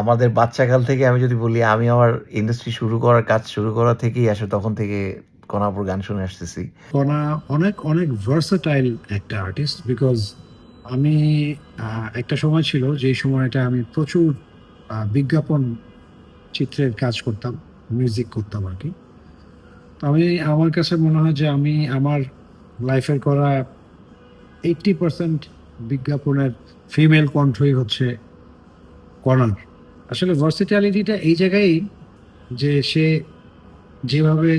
আমাদের বাচ্চাকাল থেকে আমি যদি বলি, আমি আমার ইন্ডাস্ট্রি শুরু করার কাজ শুরু করা থেকেই আসলে তখন থেকে কনাপুর গান শুনে আসতেছি। কণা অনেক অনেক ভার্সাটাইল একটা আর্টিস্ট বিকজ আমি একটা সময় ছিল যে সময়টা আমি প্রচুর বিজ্ঞাপন চিত্রের কাজ করতাম মিউজিক করতাম আর কি। আমি, আমার কাছে মনে হয় যে আমি আমার লাইফের করা এইটটি পার্সেন্ট বিজ্ঞাপনের ফিমেল কণ্ঠই হচ্ছে কণার আসলে ভার্সিটালিটিটা এই জায়গায় যে সে যেভাবে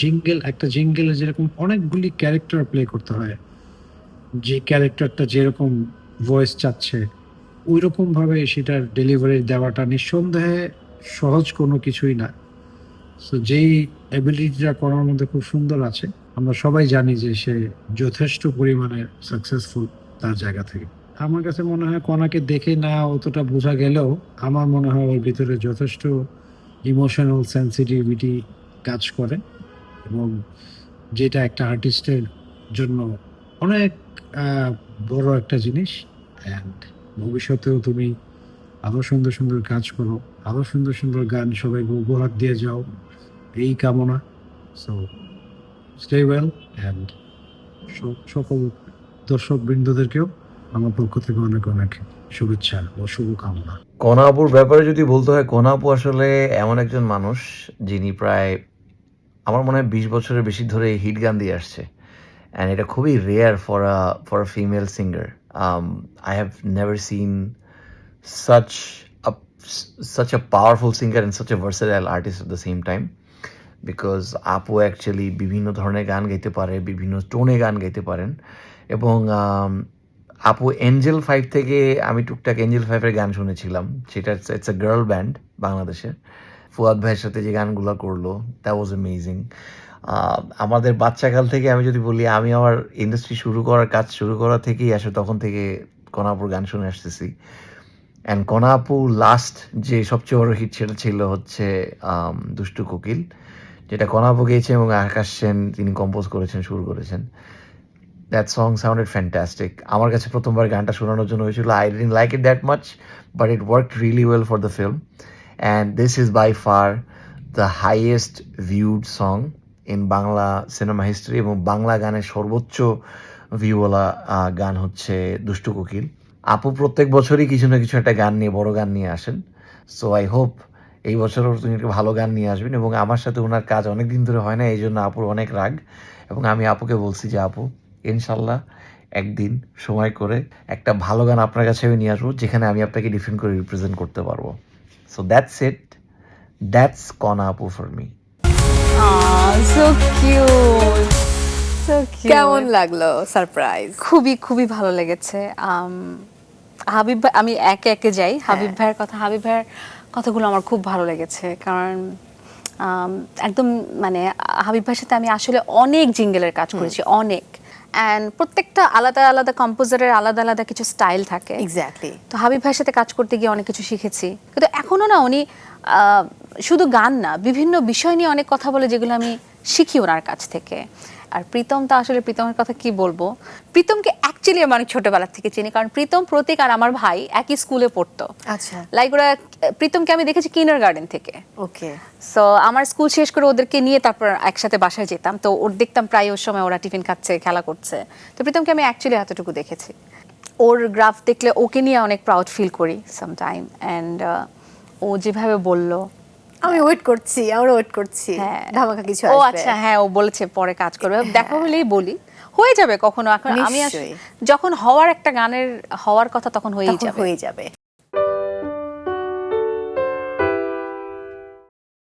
জিঙ্গেল একটা জিঙ্গেলে যেরকম অনেকগুলি ক্যারেক্টার প্লে করতে হয়, যে ক্যারেক্টারটা যেরকম ভয়েস চাচ্ছে ওই রকমভাবে সেটার ডেলিভারি দেওয়াটা নিঃসন্দেহে সহজ কোনো কিছুই না। সো যেই অ্যাবিলিটিটা করার মধ্যে খুব সুন্দর আছে, আমরা সবাই জানি যে সে যথেষ্ট পরিমাণে সাকসেসফুল তার জায়গা থেকে। আমার কাছে মনে হয় কণাকে দেখে না অতটা বোঝা গেলেও আমার মনে হয় ওর ভিতরে যথেষ্ট ইমোশনাল সেন্সিটিভিটি কাজ করে এবং যেটা একটা আর্টিস্টের জন্য অনেক বড় একটা জিনিস। অ্যান্ড ভবিষ্যতেও তুমি আরও সুন্দর সুন্দর কাজ করো আরও সুন্দর সুন্দর গান সবাইকে উপহার দিয়ে যাও, এই কামনা। সো স্টে ওয়েল অ্যান্ড সকল দর্শক বৃন্দদেরকেও আমার পক্ষ থেকে অনেক অনেক শুভেচ্ছা ও শুভকামনা। কনাপুর ব্যাপারে যদি বলতে হয় কনাপু আসলে এমন একজন মানুষ যিনি প্রায় আমার মনে হয় বিশ বছরের বেশি ধরে হিট গান দিয়ে আসছে। অ্যান্ড এটা খুবই rare for a for a female singer I have never seen a such a powerful singer and such a versatile artist at the same time. Because আপু অ্যাকচুয়ালি বিভিন্ন ধরনের গান গাইতে পারে বিভিন্ন টোনে গান গাইতে পারেন। এবং um, আপু এঞ্জেল ফাইভ থেকে আমি টুকটাক এঞ্জেল ফাইভের গান শুনেছিলাম। সেটা ইটস এ গার্ল ব্যান্ড বাংলাদেশের। ফুয়াদ ভাইয়ের সাথে যে গানগুলো করল দ্যাট ওয়াজ অ্যামেজিং আমাদের বাচ্চাকাল থেকে আমি যদি বলি, আমি আমার ইন্ডাস্ট্রি শুরু করার কাজ শুরু করা থেকেই আসলে তখন থেকে কনাপুর গান শুনে আসতেছি। অ্যান্ড কনাপু লাস্ট যে সবচেয়ে বড় হিট সেটা ছিল হচ্ছে দুষ্টু কোকিল, যেটা কনাপু গেয়েছে এবং আকাশ সেন তিনি কম্পোজ করেছেন, শুরু করেছেন। দ্যাট সং সাউন্ডেড ফ্যান্টাস্টিক আমার কাছে প্রথমবার গানটা শোনানোর জন্য হয়েছিল। I didn't like it that much but it work really well for the film and this is by far the highest viewed song in Bangla cinema history এবং বাংলা গানের সর্বোচ্চ ভিউওয়ালা গান হচ্ছে দুষ্টু কোকিল। আপু প্রত্যেক বছরই কিছু না কিছু একটা গান নিয়ে, বড় গান নিয়ে আসেন। সো আই হোপ এই বছরও তুমি একটা ভালো গান নিয়ে আসবেন এবং আমার সাথে ওনার কাজ অনেক দিন ধরে হয় না এই জন্য আপুর অনেক রাগ। এবং আমি আপুকে বলছি যে, আপু ইনশাল্লাহ একদিন সময় করে একটা ভালো গান আপনার কাছে আমি নিয়ে আসব যেখানে আমি আপনাকে ডিফেন্ড করে রিপ্রেজেন্ট করতে পারব। So that's it that's Kona আপু ফর মি সো সো কেমন লাগল? সারপ্রাইজ খুবই খুবই ভালো লেগেছে। হাবিব ভাই আমি একে একে যাই। হ্যাঁ। হাবিব ভাইয়ের কথা হাবিব ভাইয়ের কথাগুলো আমার খুব ভালো লেগেছে। কারণ একদম মানে হাবিব ভাইয়ের সাথে আমি আসলে অনেক জিঙ্গেলের কাজ করেছি অনেক। অ্যান্ড প্রত্যেকটা আলাদা আলাদা কম্পোজারের আলাদা আলাদা কিছু স্টাইল থাকে। এক্স্যাক্টলি তো হাবিব ভাইয়ের সাথে কাজ করতে গিয়ে অনেক কিছু শিখেছি। কিন্তু এখনও না উনি শুধু গান না বিভিন্ন বিষয় নিয়ে অনেক কথা বলে যেগুলো আমি শিখি ওনার কাছ থেকে। আর প্রীতম তো আসলে প্রীতমের কথা কি বলব? প্রীতমকে অ্যাকচুয়ালি আমি অনেক ছোটবেলা থেকে চিনি কারণ প্রীতম প্রতীক আর আমার ভাই একই স্কুলে পড়তো। আচ্ছা। লাইক ওরা প্রীতমকে আমি দেখেছি কিনার গার্ডেন থেকে। ওকে সো আমার স্কুল শেষ করে ওদেরকে নিয়ে তারপর একসাথে বাসায় যেতাম। তো ওর দেখতাম প্রায় ওর সময় ওরা টিফিন খাচ্ছে খেলা করছে। তো প্রীতমকে আমি অ্যাকচুয়ালি এতটুকু দেখেছি। ওর গ্রাফ দেখলে ওকে নিয়ে অনেক প্রাউড ফিল করি সামটাইম অ্যান্ড ও যেভাবে বলল আমি ওয়েট করছি আমরা ওয়েট করছি। হ্যাঁ। ধামাকা কিছু ও আচ্ছা হ্যাঁ ও বলেছে পরে কাজ করবে। দেখা হলেই বলি। হয়ে যাবে কখনো। এখন আমি যখন হওয়ার একটা গানের হওয়ার কথা তখন হয়েই যাবে। হয়ে যাবে।